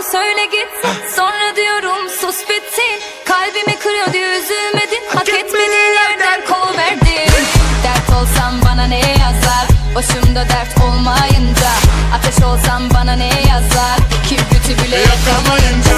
diyorum söyle gitsin Sonra diyorum sus bitsin. Kalbimi kırıyordu üzülmedin. Hak etmediğin yerden kol verdin. Dert olsam bana ne yazar? Başımda dert olmayınca Ateş olsam bana ne yazar? Kibriti bile yakamayınca